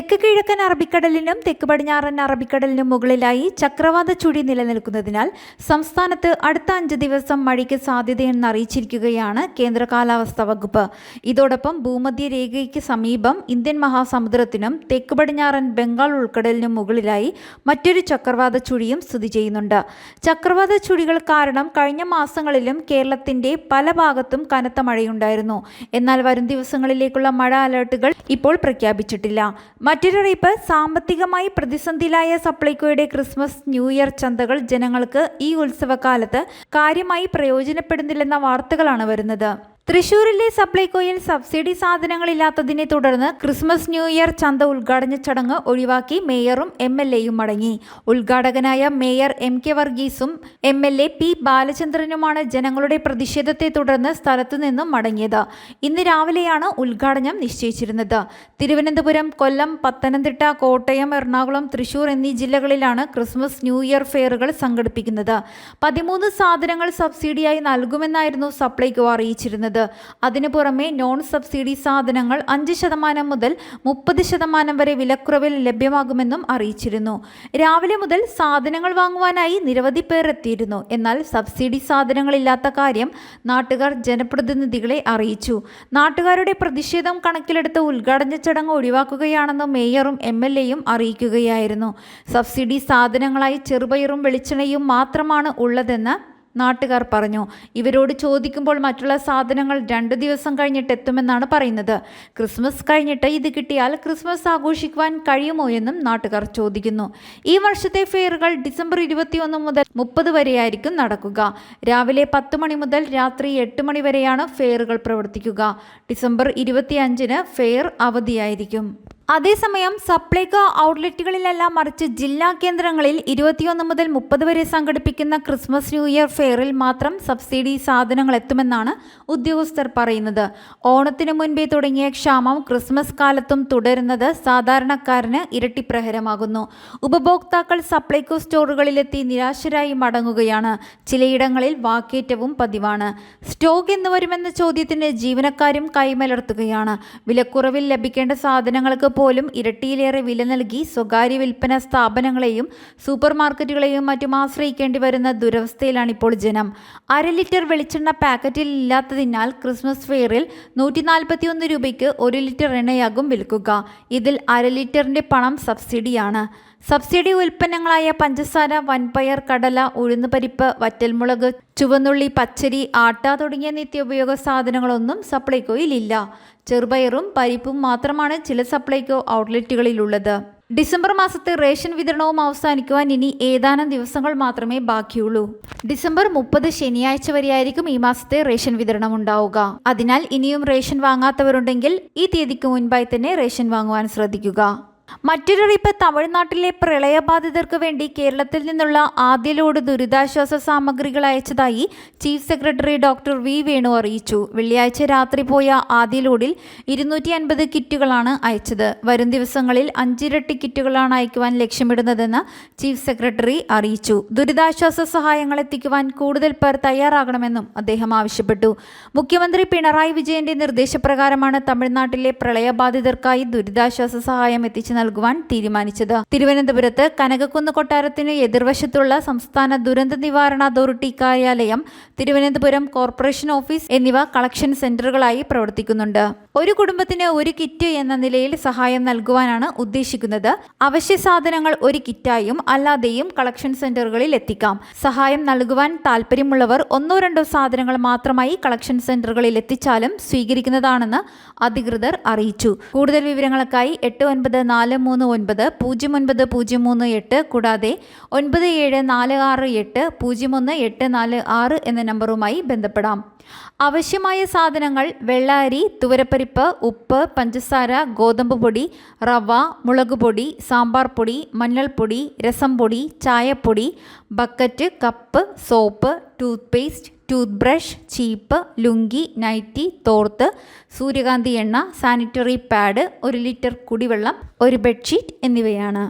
തെക്ക് കിഴക്കൻ അറബിക്കടലിനും തെക്ക് പടിഞ്ഞാറൻ അറബിക്കടലിനും മുകളിലായി ചക്രവാത ചുഴി നിലനിൽക്കുന്നതിനാൽ സംസ്ഥാനത്ത് അടുത്ത അഞ്ച് ദിവസം മഴയ്ക്ക് സാധ്യതയെന്ന് അറിയിച്ചിരിക്കുകയാണ് കേന്ദ്ര കാലാവസ്ഥാ വകുപ്പ്. ഇതോടൊപ്പം ഭൂമധ്യരേഖയ്ക്ക് സമീപം ഇന്ത്യൻ മഹാസമുദ്രത്തിനും തെക്ക് പടിഞ്ഞാറൻ ബംഗാൾ ഉൾക്കടലിനും മുകളിലായി മറ്റൊരു ചക്രവാത ചുഴിയും സ്ഥിതി ചെയ്യുന്നുണ്ട്. ചക്രവാത ചുഴികൾ കാരണം കഴിഞ്ഞ മാസങ്ങളിലും കേരളത്തിന്റെ പല ഭാഗത്തും കനത്ത മഴയുണ്ടായിരുന്നു. എന്നാൽ വരും ദിവസങ്ങളിലേക്കുള്ള മഴ അലേർട്ടുകൾ ഇപ്പോൾ പ്രഖ്യാപിച്ചിട്ടില്ല. മറ്റൊരറിയിപ്പ് സാമ്പത്തികമായി പ്രതിസന്ധിയിലായ സപ്ലൈകോയുടെ ക്രിസ്മസ് ന്യൂ ഇയർ ചന്തകൾ ജനങ്ങൾക്ക് ഈ ഉത്സവകാലത്ത് കാര്യമായി പ്രയോജനപ്പെടുന്നില്ലെന്ന വാർത്തകളാണ് വരുന്നത്. തൃശൂരിലെ സപ്ലൈകോയിൽ സബ്സിഡി സാധനങ്ങളില്ലാത്തതിനെ തുടർന്ന് ക്രിസ്മസ് ന്യൂ ഇയർ ചന്ത ഉദ്ഘാടന ചടങ്ങ് ഒഴിവാക്കി മേയറും എം എൽ എയും മടങ്ങി. ഉദ്ഘാടകനായ മേയർ എം കെ വർഗീസും എം എൽ എ പി ബാലചന്ദ്രനുമാണ് ജനങ്ങളുടെ പ്രതിഷേധത്തെ തുടർന്ന് സ്ഥലത്തു നിന്നും മടങ്ങിയത്. ഇന്ന് രാവിലെയാണ് ഉദ്ഘാടനം നിശ്ചയിച്ചിരുന്നത്. തിരുവനന്തപുരം കൊല്ലം പത്തനംതിട്ട കോട്ടയം എറണാകുളം തൃശൂർ എന്നീ ജില്ലകളിലാണ് ക്രിസ്മസ് ന്യൂ ഇയർ ഫെയറുകൾ സംഘടിപ്പിക്കുന്നത്. പതിമൂന്ന് സാധനങ്ങൾ സബ്സിഡിയായി നൽകുമെന്നായിരുന്നു സപ്ലൈകോ അറിയിച്ചിരുന്നത്. അതിനു പുറമെ നോൺ സബ്സിഡി സാധനങ്ങൾ അഞ്ച് ശതമാനം മുതൽ മുപ്പത് ശതമാനം വരെ വിലക്കുറവിൽ ലഭ്യമാകുമെന്നും അറിയിച്ചിരുന്നു. രാവിലെ മുതൽ സാധനങ്ങൾ വാങ്ങുവാനായി നിരവധി പേർ എത്തിയിരുന്നു. എന്നാൽ സബ്സിഡി സാധനങ്ങളില്ലാത്ത കാര്യം നാട്ടുകാർ ജനപ്രതിനിധികളെ അറിയിച്ചു. നാട്ടുകാരുടെ പ്രതിഷേധം കണക്കിലെടുത്ത് ഉദ്ഘാടന ചടങ്ങ് ഒഴിവാക്കുകയാണെന്ന് മേയറും എം എൽ എയും അറിയിക്കുകയായിരുന്നു. സബ്സിഡി സാധനങ്ങളായി ചെറുപയറും വെളിച്ചെണ്ണയും മാത്രമാണ് ഉള്ളതെന്ന് നാട്ടുകാർ പറഞ്ഞു ഇവരോട് ചോദിക്കുമ്പോൾ മറ്റുള്ള സാധനങ്ങൾ രണ്ട് ദിവസം കഴിഞ്ഞിട്ട് എത്തുമെന്നാണ് പറയുന്നത്. ക്രിസ്മസ് കഴിഞ്ഞിട്ട് ഇത് കിട്ടിയാൽ ക്രിസ്മസ് ആഘോഷിക്കുവാൻ കഴിയുമോ എന്നും നാട്ടുകാർ ചോദിക്കുന്നു. ഈ വർഷത്തെ ഫെയറുകൾ ഡിസംബർ ഇരുപത്തിയൊന്ന് മുതൽ മുപ്പത് വരെയായിരിക്കും നടക്കുക. രാവിലെ പത്ത് മണി മുതൽ രാത്രി എട്ട് മണി വരെയാണ് ഫെയറുകൾ പ്രവർത്തിക്കുക. ഡിസംബർ ഇരുപത്തിയഞ്ചിന് ഫെയർ അവധിയായിരിക്കും. അതേസമയം സപ്ലൈകോ ഔട്ട്ലെറ്റുകളിലല്ല മറിച്ച് ജില്ലാ കേന്ദ്രങ്ങളിൽ ഇരുപത്തിയൊന്ന് മുതൽ മുപ്പത് വരെ സംഘടിപ്പിക്കുന്ന ക്രിസ്മസ് ന്യൂ ഇയർ ഫെയറിൽ മാത്രം സബ്സിഡി സാധനങ്ങൾ എത്തുമെന്നാണ് ഉദ്യോഗസ്ഥർ പറയുന്നത്. ഓണത്തിനു മുൻപേ തുടങ്ങിയ ക്ഷാമം ക്രിസ്മസ് കാലത്തും തുടരുന്നത് സാധാരണക്കാരന് ഇരട്ടിപ്രഹരമാകുന്നു ഉപഭോക്താക്കൾ സപ്ലൈകോ സ്റ്റോറുകളിലെത്തി നിരാശരായി മടങ്ങുകയാണ്. ചിലയിടങ്ങളിൽ വാക്കേറ്റവും പതിവാണ്. സ്റ്റോക്ക് എന്ന് വരുമെന്ന ചോദ്യത്തിന് ജീവനക്കാരും കൈമലർത്തുകയാണ്. വിലക്കുറവിൽ ലഭിക്കേണ്ട സാധനങ്ങൾക്ക് പോലും ഇരട്ടിയിലേറെ വില നൽകി സ്വകാര്യ വിൽപ്പന സ്ഥാപനങ്ങളെയും സൂപ്പർ മാർക്കറ്റുകളെയും മറ്റും ആശ്രയിക്കേണ്ടി വരുന്ന ദുരവസ്ഥയിലാണ് ഇപ്പോൾ ജനം. അര ലിറ്റർ വെളിച്ചെണ്ണ പാക്കറ്റിൽ ഇല്ലാത്തതിനാൽ ക്രിസ്മസ് ഫെയറിൽ നൂറ്റി നാൽപ്പത്തിയൊന്ന് രൂപയ്ക്ക് ഒരു ലിറ്റർ എണ്ണയാകും വിൽക്കുക. ഇതിൽ അര ലിറ്ററിന്റെ പണം സബ്സിഡിയാണ്. സബ്സിഡി ഉൽപ്പന്നങ്ങളായ പഞ്ചസാര വൻപയർ കടല ഉഴുന്ന് പരിപ്പ് വറ്റൽമുളക് ചുവന്നുള്ളി പച്ചരി ആട്ട തുടങ്ങിയ നിത്യോപയോഗ സാധനങ്ങളൊന്നും സപ്ലൈകോയിൽ ഇല്ല ചെറുപയറും പരിപ്പും മാത്രമാണ് ചില സപ്ലൈകോ ഔട്ട്ലെറ്റുകളിലുള്ളത്. ഡിസംബർ മാസത്തെ റേഷൻ വിതരണവും അവസാനിക്കുവാൻ ഇനി ഏതാനും ദിവസങ്ങൾ മാത്രമേ ബാക്കിയുള്ളൂ. ഡിസംബർ മുപ്പത് ശനിയാഴ്ച വരെയായിരിക്കും ഈ മാസത്തെ റേഷൻ വിതരണം ഉണ്ടാവുക. അതിനാൽ ഇനിയും റേഷൻ വാങ്ങാത്തവരുണ്ടെങ്കിൽ ഈ തീയതിക്ക് മുൻപായി തന്നെ റേഷൻ വാങ്ങുവാൻ ശ്രദ്ധിക്കുക. മറ്റൊരറിയിപ്പ് തമിഴ്നാട്ടിലെ പ്രളയബാധിതർക്ക് വേണ്ടി കേരളത്തിൽ നിന്നുള്ള ആദ്യ ലോഡ് ദുരിതാശ്വാസ സാമഗ്രികൾ അയച്ചതായി chief secretary doctor V Venu അറിയിച്ചു. വെള്ളിയാഴ്ച രാത്രി പോയ ആദ്യ ലോഡിൽ ഇരുന്നൂറ്റി അൻപത് കിറ്റുകളാണ് അയച്ചത്. വരും ദിവസങ്ങളിൽ അഞ്ചിരട്ടി കിറ്റുകളാണ് അയക്കുവാൻ ലക്ഷ്യമിടുന്നതെന്ന് ചീഫ് സെക്രട്ടറി അറിയിച്ചു. ദുരിതാശ്വാസ സഹായങ്ങൾ എത്തിക്കുവാൻ കൂടുതൽ പേർ തയ്യാറാകണമെന്നും അദ്ദേഹം ആവശ്യപ്പെട്ടു. മുഖ്യമന്ത്രി പിണറായി വിജയന്റെ നിർദ്ദേശപ്രകാരമാണ് തമിഴ്നാട്ടിലെ പ്രളയബാധിതർക്കായി ദുരിതാശ്വാസ സഹായം എത്തിച്ചു നൽകുവാൻ തീരുമാനിച്ചത്. തിരുവനന്തപുരത്ത് കനകക്കുന്ന് കൊട്ടാരത്തിന് എതിർവശത്തുള്ള സംസ്ഥാന ദുരന്ത നിവാരണ അതോറിറ്റി കാര്യാലയം തിരുവനന്തപുരം കോർപ്പറേഷൻ ഓഫീസ് എന്നിവ കളക്ഷൻ സെന്ററുകളായി പ്രവർത്തിക്കുന്നുണ്ട്. ഒരു കുടുംബത്തിന് ഒരു കിറ്റ് എന്ന നിലയിൽ സഹായം നൽകുവാനാണ് ഉദ്ദേശിക്കുന്നത്. അവശ്യ സാധനങ്ങൾ ഒരു കിറ്റായും അല്ലാതെയും കളക്ഷൻ സെന്ററുകളിൽ എത്തിക്കാം. സഹായം നൽകുവാൻ താല്പര്യമുള്ളവർ ഒന്നോ രണ്ടോ സാധനങ്ങൾ മാത്രമായി കളക്ഷൻ സെന്ററുകളിൽ എത്തിച്ചാലും സ്വീകരിക്കുന്നതാണെന്ന് അധികൃതർ അറിയിച്ചു. കൂടുതൽ വിവരങ്ങൾക്കായി എട്ട് ഒൻപത് നാല് മൂന്ന് ഒൻപത് പൂജ്യം ഒൻപത് പൂജ്യം മൂന്ന് എട്ട് കൂടാതെ ഒൻപത് ഏഴ് നാല് ആറ് എട്ട് പൂജ്യം ഒന്ന് എട്ട് നാല് ആറ് എന്ന നമ്പറുമായി ബന്ധപ്പെടാം. ആവശ്യമായ സാധനങ്ങൾ വെള്ളാരി തുവരപ്പരിപ്പ് ഉപ്പ് പഞ്ചസാര ഗോതമ്പ് പൊടി റവ മുളക് പൊടി സാമ്പാർ പൊടി മഞ്ഞൾപ്പൊടി രസം പൊടി ചായപ്പൊടി bucket cup soap toothpaste toothbrush ചീപ്പ് ലുങ്കി നൈറ്റി തോർത്ത് സൂര്യകാന്തി എണ്ണ സാനിറ്ററി പാഡ് ഒരു ലിറ്റർ കുടിവെള്ളം ഒരു ബെഡ്ഷീറ്റ് എന്നിവയാണ്.